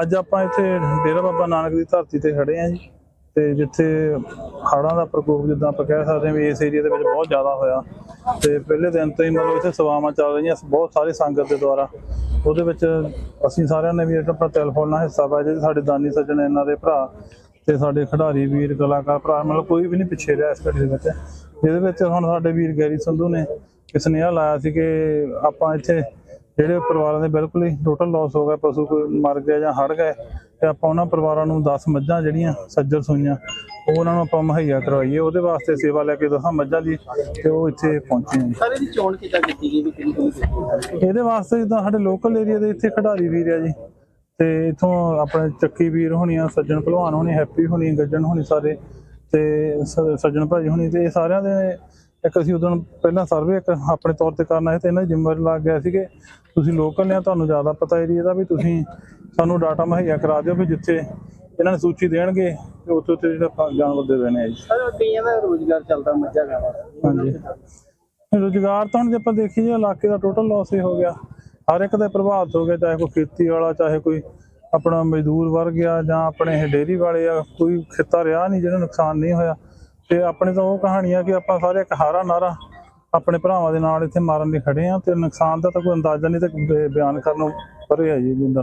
ਅੱਜ ਆਪਾਂ ਇੱਥੇ ਡੇਰਾ ਬਾਬਾ ਨਾਨਕ ਦੀ ਧਰਤੀ ਤੇ ਖੜੇ ਆ ਜੀ ਤੇ ਜਿੱਥੇ ਹੜ੍ਹਾਂ ਦਾ ਪ੍ਰਕੋਪ ਜਿੱਦਾਂ ਆਪਾਂ ਕਹਿ ਸਕਦੇ ਹਾਂ ਵੀ ਇਸ ਏਰੀਆ ਦੇ ਵਿੱਚ ਬਹੁਤ ਜ਼ਿਆਦਾ ਹੋਇਆ। ਤੇ ਪਹਿਲੇ ਦਿਨ ਤੋਂ ਹੀ ਮਤਲਬ ਇੱਥੇ ਸੇਵਾਵਾਂ ਚੱਲ ਰਹੀਆਂ ਬਹੁਤ ਸਾਰੇ ਸੰਗਤ ਦੇ ਦੁਆਰਾ। ਉਹਦੇ ਵਿੱਚ ਅਸੀਂ ਸਾਰਿਆਂ ਨੇ ਵੀ ਆਪਣਾ ਟੈਲੀਫੋਨ ਨਾਲ ਹਿੱਸਾ ਪਾਇਆ ਜਿਹੜੇ ਸਾਡੇ ਦਾਨੀ ਸੱਜਣ ਇਹਨਾਂ ਦੇ ਭਰਾ ਤੇ ਸਾਡੇ ਖਿਡਾਰੀ ਵੀਰ, ਕਲਾਕਾਰ ਭਰਾ, ਮਤਲਬ ਕੋਈ ਵੀ ਨਹੀਂ ਪਿੱਛੇ ਰਿਹਾ ਇਸ ਘੜੀ ਦੇ ਵਿੱਚ। ਜਿਹਦੇ ਵਿੱਚ ਹੁਣ ਸਾਡੇ ਵੀਰ ਗੈਰੀ ਸੰਧੂ ਨੇ ਇੱਕ ਸੁਨੇਹਾ ਲਾਇਆ ਸੀ ਕਿ ਆਪਾਂ ਇੱਥੇ ਜਿਹੜੇ ਪਰਿਵਾਰਾਂ ਦੇ ਬਿਲਕੁਲ ਹੀ ਟੋਟਲ ਲਾਸ ਹੋ ਗਿਆ ਪਸ਼ੂ ਕੋਈ ਮਰ ਗਿਆ ਜਾਂ ਹੜ ਗਏ ਤੇ ਆਪਾਂ ਉਹਨਾਂ ਪਰਿਵਾਰਾਂ ਨੂੰ 10 ਮੱਝਾਂ ਜਿਹੜੀਆਂ ਸੱਜਰ ਸੂਈਆਂ ਉਹ ਉਹਨਾਂ ਨੂੰ ਆਪਾਂ ਮੁਹੱਈਆ ਕਰਵਾਈਏ ਉਹਦੇ ਵਾਸਤੇ ਸੇਵਾ ਲੈ ਕੇ 10 ਮੱਝਾਂ ਦੀ ਤੇ ਉਹ ਇੱਥੇ ਪਹੁੰਚੇ ਨੇ ਸਾਰੇ ਦੀ ਚੋਣ ਕਿੱਦਾਂ ਕੀਤੀ ਗਈ ਵੀ ਕਿਹੜੀ? ਇਹਦੇ ਵਾਸਤੇ ਜਿੱਦਾਂ ਸਾਡੇ ਲੋਕਲ ਏਰੀਆ ਦੇ ਇੱਥੇ ਖਿਡਾਰੀ ਵੀਰ ਆ ਜੀ ਤੇ ਇਥੋਂ ਆਪਣੇ ਚੱਕੀ ਵੀਰ ਹੋਣੀਆਂ ਸੱਜਣ ਭਲਵਾਨ ਹੋਣੀ ਹੈਪੀ ਹੋਣੀ ਗੱਜਣ ਹੋਣੀ ਸਾਰੇ ਤੇ ਸੱਜਣ ਭਾਜੀ ਹੋਣੀ ਤੇ ਇਹ ਸਾਰਿਆਂ ਦੇ ਇੱਕ ਅਸੀਂ ਉਦੋਂ ਪਹਿਲਾਂ ਸਰਵੇ ਇੱਕ ਆਪਣੇ ਤੌਰ ਤੇ ਕਰਨਾ ਸੀ ਤੇ ਇਹਨਾਂ ਦੀ ਜ਼ਿੰਮੇਵਾਰੀ ਲੱਗ ਗਿਆ ਸੀ ਕਿ ਤੁਸੀਂ ਲੋਕਲ ਨੇ ਤੁਹਾਨੂੰ ਜ਼ਿਆਦਾ ਪਤਾ ਏਰੀਆ ਦਾ ਵੀ ਤੁਸੀਂ ਸਾਨੂੰ ਡਾਟਾ ਮੁਹੱਈਆ ਕਰਾ ਦਿਓ ਵੀ ਜਿੱਥੇ ਇਹਨਾਂ ਨੇ ਸੂਚੀ ਦੇਣਗੇ ਤੇ ਉੱਥੇ ਉੱਥੇ ਜਿਹੜਾ ਜਾਨਵਰ ਦੇ ਦੇਣੇ ਆ ਜੀ ਸਰ ਕਈਆਂ ਦਾ ਰੋਜ਼ਗਾਰ ਚੱਲਦਾ ਮੱਝਾਂ ਗਾਵਾਂ ਦਾ। ਹਾਂਜੀ। ਰੋਜ਼ਗਾਰ ਤਾਂ ਹੁਣ ਜੇ ਆਪਾਂ ਦੇਖੀਏ ਇਲਾਕੇ ਦਾ ਟੋਟਲ ਲਾਸ ਹੀ ਹੋ ਗਿਆ। ਹਰ ਇੱਕ ਦਾ ਪ੍ਰਭਾਵਿਤ ਹੋ ਗਿਆ ਚਾਹੇ ਕੋਈ ਖੇਤੀ ਵਾਲਾ ਚਾਹੇ ਕੋਈ ਆਪਣਾ ਮਜ਼ਦੂਰ ਵਰਗ ਆ ਜਾਂ ਆਪਣੇ ਇਹ ਡੇਅਰੀ ਵਾਲੇ ਆ ਕੋਈ ਖੇਤਾ ਰਿਹਾ ਨਹੀਂ ਜਿਹਨੂੰ ਨੁਕਸਾਨ ਨਹੀਂ ਹੋਇਆ। ਤੇ ਆਪਣੇ ਤਾਂ ਉਹ ਕਹਾਣੀ ਆ ਕਿ ਆਪਾਂ ਸਾਰੇ ਇੱਕ ਹਾਰਾ ਨਾਰਾ ਆਪਣੇ ਭਰਾਵਾਂ ਦੇ ਨਾਲ ਇੱਥੇ ਮਾਰਨ ਲਈ ਖੜੇ ਆ ਤੇ ਨੁਕਸਾਨ ਦਾ ਤਾਂ ਕੋਈ ਅੰਦਾਜ਼ਾ ਨਹੀਂ ਤੇ ਬਿਆਨ ਕਰਨ ਨੂੰ ਪਰੇ ਜੀ ਜਿੰਦਾ